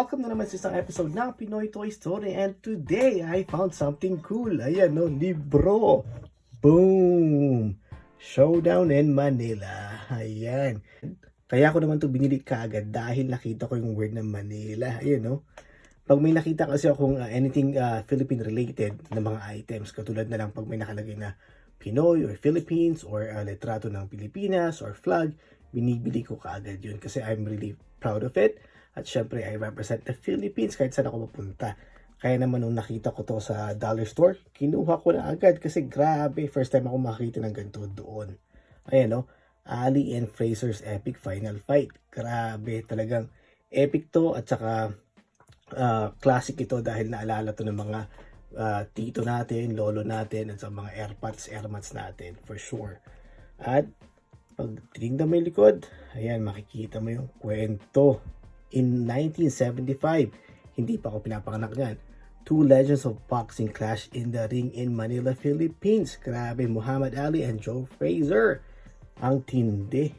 welcome na naman sa isang episode ng Pinoy Toy Story and today I found something cool. Ayan no, libro. Boom! Showdown in Manila. Ayan. Kaya ko naman to binili kaagad dahil nakita ko yung word ng Manila. Ayan no. Pag may nakita kasi akong uh, anything uh, Philippine related na mga items, katulad na lang pag may nakalagay na Pinoy or Philippines or uh, letrato ng Pilipinas or flag, binibili ko kaagad yun kasi I'm really proud of it. At syempre, I represent the Philippines kahit saan ako mapunta. Kaya naman nung nakita ko to sa dollar store, kinuha ko na agad kasi grabe, first time ako makita ng ganito doon. Ayan no, Ali and Fraser's epic final fight. Grabe, talagang epic to at saka uh, classic ito dahil naalala to ng mga uh, tito natin, lolo natin, at sa mga airpods, airmats natin, for sure. At pag tinignan mo yung likod, ayan, makikita mo yung kwento. In 1975, hindi pa ako pinapanganak yan, two legends of boxing clash in the ring in Manila, Philippines. Grabe, Muhammad Ali and Joe Frazier. Ang tindi.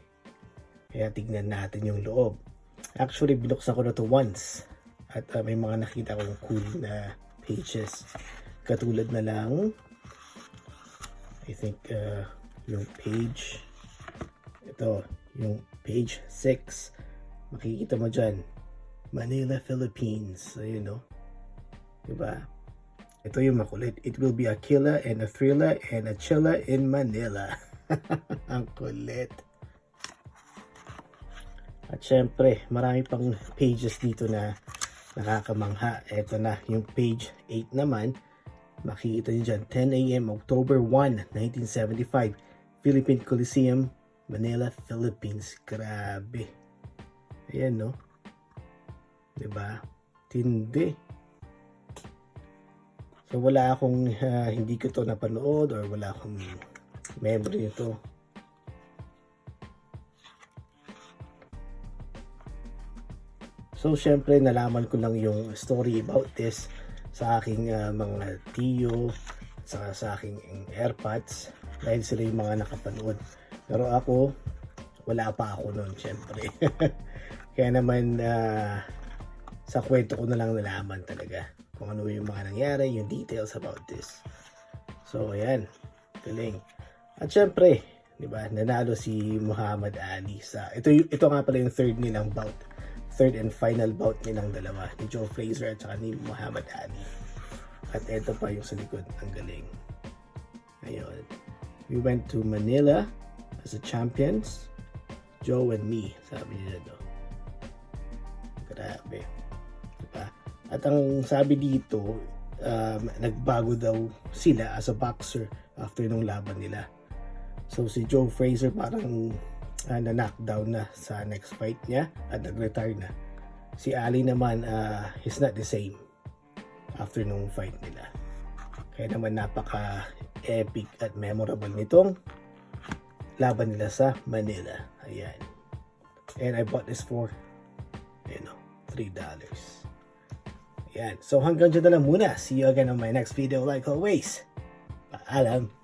Kaya tignan natin yung loob. Actually, binuksan ko na to once. At uh, may mga nakita kong cool na pages. Katulad na lang, I think, uh, yung page, ito, yung page 6. Makikita mo dyan, Manila, Philippines. Ayun, no? Diba? Ito yung makulit. It will be a killer and a thriller and a chiller in Manila. Ang kulit. At syempre, marami pang pages dito na nakakamangha. Ito na, yung page 8 naman. Makikita nyo dyan, 10 a.m. October 1, 1975. Philippine Coliseum, Manila, Philippines. Grabe. Ayan, no? 'Di ba? Tindi. So, wala akong, ah, hindi ko to napanood or wala akong memory nito. So, syempre, nalaman ko lang yung story about this sa aking ah, mga tiyo, sa, sa aking airpods, dahil sila yung mga nakapanood. Pero ako, wala pa ako noon, syempre. Kaya naman, ah, sa kwento ko na lang nalaman talaga kung ano yung mga nangyari, yung details about this. So, ayan. Galing. At syempre, di ba, nanalo si Muhammad Ali sa, ito, ito nga pala yung third nilang bout. Third and final bout nilang dalawa, ni Joe Frazier at saka ni Muhammad Ali. At ito pa yung sa likod, ang galing. Ayun. We went to Manila as a champions. Joe and me, sabi nila do. Grabe. Diba? At ang sabi dito, um, nagbago daw sila as a boxer after nung laban nila. So si Joe Fraser parang uh, na-knockdown na sa next fight niya at nag-retire na. Si Ali naman, uh, he's not the same after nung fight nila. Kaya naman napaka-epic at memorable nitong laban nila sa Manila. Ayan. And I bought this for, you know, $3. Ayan. So hanggang dyan na lang muna. See you again on my next video like always. Paalam.